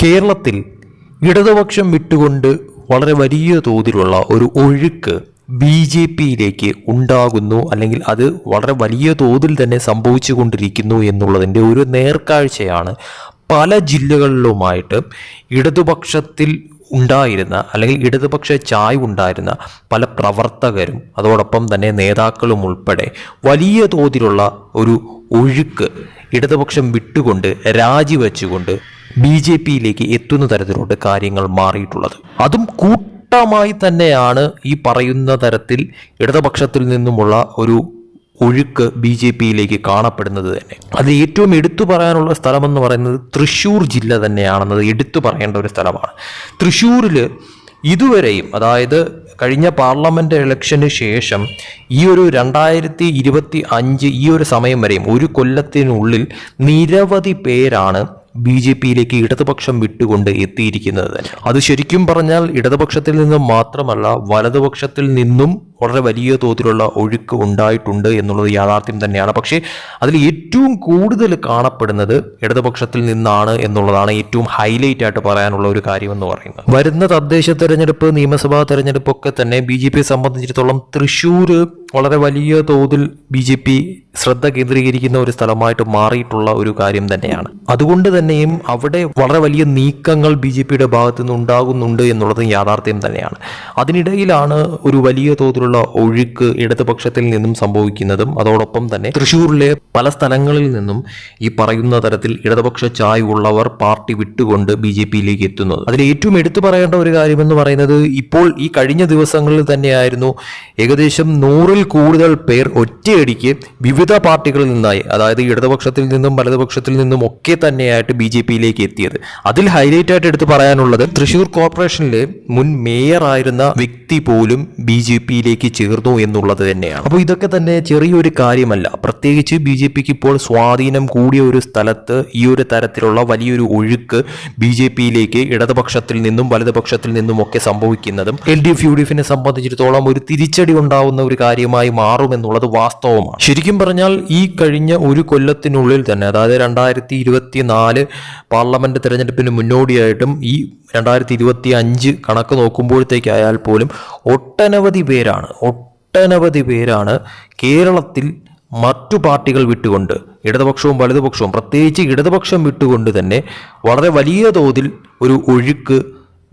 കേരളത്തിൽ ഇടതുപക്ഷം വിട്ടുകൊണ്ട് വളരെ വലിയ തോതിലുള്ള ഒരു ഒഴുക്ക് ബി ജെ പിയിലേക്ക് ഉണ്ടാകുന്നു അല്ലെങ്കിൽ അത് വളരെ വലിയ തോതിൽ തന്നെ സംഭവിച്ചു കൊണ്ടിരിക്കുന്നു എന്നുള്ളതിന്റെ ഒരു നേർക്കാഴ്ചയാണ് പല ജില്ലകളിലുമായിട്ട് ഇടതുപക്ഷത്തിൽ ഉണ്ടായിരുന്ന അല്ലെങ്കിൽ ഇടതുപക്ഷ ചായ്വ് ഉണ്ടായിരുന്ന പല പ്രവർത്തകരും അതോടൊപ്പം തന്നെ നേതാക്കളും ഉൾപ്പെടെ വലിയ തോതിലുള്ള ഒരു ഒഴുക്ക് ഇടതുപക്ഷം വിട്ടുകൊണ്ട് രാജിവെച്ചുകൊണ്ട് ബി ജെ പിയിലേക്ക് എത്തുന്ന തരത്തിലോട്ട് കാര്യങ്ങൾ മാറിയിട്ടുള്ളത്. അതും കൂട്ടമായി തന്നെയാണ് ഈ പറയുന്ന തരത്തിൽ ഇടതുപക്ഷത്തിൽ നിന്നുമുള്ള ഒരു ഒഴുക്ക് ബി ജെ പിയിലേക്ക് കാണപ്പെടുന്നത് തന്നെ. അത് ഏറ്റവും എടുത്തു പറയാനുള്ള സ്ഥലമെന്ന് പറയുന്നത് തൃശ്ശൂർ ജില്ല തന്നെയാണെന്നത് എടുത്തു പറയേണ്ട ഒരു സ്ഥലമാണ്. തൃശ്ശൂരിൽ ഇതുവരെയും അതായത് കഴിഞ്ഞ പാർലമെന്റ് ഇലക്ഷന് ശേഷം ഈ ഒരു രണ്ടായിരത്തി ഇരുപത്തി അഞ്ച് ഈ ഒരു സമയം വരെയും ഒരു കൊല്ലത്തിനുള്ളിൽ നിരവധി പേരാണ് ബി ജെ പിയിലേക്ക് ഇടതുപക്ഷം വിട്ടുകൊണ്ട് എത്തിയിരിക്കുന്നത് അത് ശരിക്കും പറഞ്ഞാൽ ഇടതുപക്ഷത്തിൽ നിന്നും മാത്രമല്ല വലതുപക്ഷത്തിൽ നിന്നും വളരെ വലിയ തോതിലുള്ള ഒഴുക്ക് ഉണ്ടായിട്ടുണ്ട് എന്നുള്ളത് യാഥാർത്ഥ്യം തന്നെയാണ്. പക്ഷേ അതിൽ ഏറ്റവും കൂടുതൽ കാണപ്പെടുന്നത് ഇടതുപക്ഷത്തിൽ നിന്നാണ് എന്നുള്ളതാണ് ഏറ്റവും ഹൈലൈറ്റ് ആയിട്ട് പറയാനുള്ള ഒരു കാര്യം എന്ന് പറയുന്നത്. വരുന്ന തദ്ദേശ തെരഞ്ഞെടുപ്പ് നിയമസഭാ തെരഞ്ഞെടുപ്പൊക്കെ തന്നെ ബി ജെ പിയെ സംബന്ധിച്ചിടത്തോളം തൃശ്ശൂർ വളരെ വലിയ തോതിൽ ബി ജെ പി ശ്രദ്ധ കേന്ദ്രീകരിക്കുന്ന ഒരു സ്ഥലമായിട്ട് മാറിയിട്ടുള്ള ഒരു കാര്യം തന്നെയാണ്. അതുകൊണ്ട് തന്നെയും അവിടെ വളരെ വലിയ നീക്കങ്ങൾ ബി ജെ പിയുടെ ഭാഗത്തു നിന്ന് ഉണ്ടാകുന്നുണ്ട് എന്നുള്ളത് യാഥാർത്ഥ്യം തന്നെയാണ്. അതിനിടയിലാണ് ഒരു വലിയ തോതിലുള്ള ഒഴുക്ക് ഇടതുപക്ഷത്തിൽ നിന്നും സംഭവിക്കുന്നതും അതോടൊപ്പം തന്നെ തൃശ്ശൂരിലെ പല സ്ഥലങ്ങളിൽ നിന്നും ഈ പറയുന്ന തരത്തിൽ ഇടതുപക്ഷ ചായ് ഉള്ളവർ പാർട്ടി വിട്ടുകൊണ്ട് ബി ജെ പിയിലേക്ക് എത്തുന്നത്. അതിൽ ഏറ്റവും എടുത്തു പറയേണ്ട ഒരു കാര്യമെന്ന് പറയുന്നത് ഇപ്പോൾ ഈ കഴിഞ്ഞ ദിവസങ്ങളിൽ തന്നെയായിരുന്നു ഏകദേശം നൂറിൽ കൂടുതൽ പേർ ഒറ്റയടിക്ക് വിവിധ പാർട്ടികളിൽ നിന്നായി അതായത് ഇടതുപക്ഷത്തിൽ നിന്നും വലതുപക്ഷത്തിൽ നിന്നും ഒക്കെ തന്നെയായിട്ട് ബി ജെ പിയിലേക്ക് എത്തിയത്. അതിൽ ഹൈലൈറ്റ് ആയിട്ട് എടുത്തു പറയാനുള്ളത് തൃശൂർ കോർപ്പറേഷനിലെ മുൻ മേയർ ആയിരുന്ന വ്യക്തി പോലും ബി ജെ പിയിലേക്ക് ചേർന്നു എന്നുള്ളത് തന്നെയാണ്. അപ്പോൾ ഇതൊക്കെ തന്നെ ചെറിയൊരു കാര്യമല്ല. പ്രത്യേകിച്ച് ബി ജെ പിക്ക് ഇപ്പോൾ സ്വാധീനം കൂടിയ ഒരു സ്ഥലത്ത് ഈ ഒരു തരത്തിലുള്ള വലിയൊരു ഒഴുക്ക് ബി ജെ പിയിലേക്ക് ഇടതുപക്ഷത്തിൽ നിന്നും വലതുപക്ഷത്തിൽ നിന്നും ഒക്കെ സംഭവിക്കുന്നതും L D F U D എഫിനെ സംബന്ധിച്ചിടത്തോളം ഒരു തിരിച്ചടി ഉണ്ടാവുന്ന ഒരു കാര്യമായി മാറുമെന്നുള്ളത് വാസ്തവമാണ്. ശരിക്കും പറഞ്ഞാൽ ഈ കഴിഞ്ഞ ഒരു കൊല്ലത്തിനുള്ളിൽ തന്നെ അതായത് രണ്ടായിരത്തി ഇരുപത്തി നാല് പാർലമെന്റ് തെരഞ്ഞെടുപ്പിന് മുന്നോടിയായിട്ടും ഈ രണ്ടായിരത്തി ഇരുപത്തി അഞ്ച് കണക്ക് നോക്കുമ്പോഴത്തേക്കായാൽ പോലും ഒട്ടനവധി പേരാണ് ഒട്ടനവധി പേരാണ് കേരളത്തിൽ മറ്റു പാർട്ടികൾ വിട്ടുകൊണ്ട് ഇടതുപക്ഷവും വലതുപക്ഷവും പ്രത്യേകിച്ച് ഇടതുപക്ഷം വിട്ടുകൊണ്ട് തന്നെ വളരെ വലിയ തോതിൽ ഒരു ഒഴുക്ക്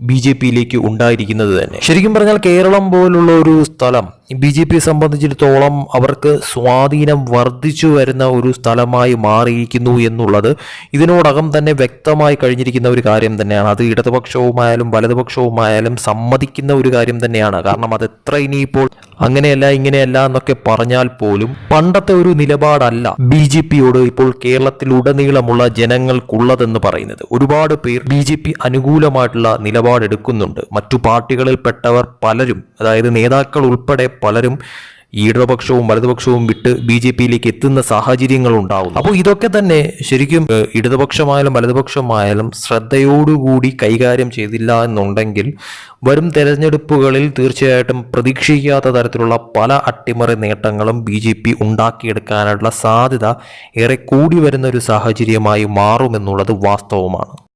ബി ജെ പിയിലേക്ക് ഉണ്ടായിരിക്കുന്നത് തന്നെ. ശരിക്കും പറഞ്ഞാൽ കേരളം പോലുള്ള ഒരു സ്ഥലം ബി ജെ പിയെ സംബന്ധിച്ചിടത്തോളം അവർക്ക് സ്വാധീനം വർദ്ധിച്ചു വരുന്ന ഒരു സ്ഥലമായി മാറിയിരിക്കുന്നു എന്നുള്ളത് ഇതിനോടകം തന്നെ വ്യക്തമായി കഴിഞ്ഞിരിക്കുന്ന ഒരു കാര്യം തന്നെയാണ്. അത് ഇടതുപക്ഷവുമായാലും വലതുപക്ഷവുമായാലും സമ്മതിക്കുന്ന ഒരു കാര്യം തന്നെയാണ്. കാരണം അത് എത്ര ഇനിയിപ്പോൾ അങ്ങനെയല്ല ഇങ്ങനെയല്ല എന്നൊക്കെ പറഞ്ഞാൽ പോലും പണ്ടത്തെ ഒരു നിലപാടല്ല ബി ജെ പിയോട് ഇപ്പോൾ കേരളത്തിലുടനീളമുള്ള ജനങ്ങൾക്കുള്ളതെന്ന് പറയുന്നത്. ഒരുപാട് പേർ ബി ജെ പി അനുകൂലമായിട്ടുള്ള നിലപാടെടുക്കുന്നുണ്ട്. മറ്റു പാർട്ടികളിൽപ്പെട്ടവർ പലരും അതായത് നേതാക്കൾ ഉൾപ്പെടെ പലരും ഈ ഇടതുപക്ഷവും വലതുപക്ഷവും വിട്ട് ബി ജെ പിയിലേക്ക് എത്തുന്ന സാഹചര്യങ്ങൾ ഉണ്ടാവും അപ്പോൾ ഇതൊക്കെ തന്നെ ശരിക്കും ഇടതുപക്ഷമായാലും വലതുപക്ഷമായാലും ശ്രദ്ധയോടുകൂടി കൈകാര്യം ചെയ്തില്ല എന്നുണ്ടെങ്കിൽ വരും തെരഞ്ഞെടുപ്പുകളിൽ തീർച്ചയായിട്ടും പ്രതീക്ഷിക്കാത്ത തരത്തിലുള്ള പല അട്ടിമറി നേട്ടങ്ങളും ബി ജെ പി ഉണ്ടാക്കിയെടുക്കാനുള്ള സാധ്യത ഏറെ കൂടി വരുന്ന ഒരു സാഹചര്യമായി മാറുമെന്നുള്ളത് വാസ്തവമാണ്.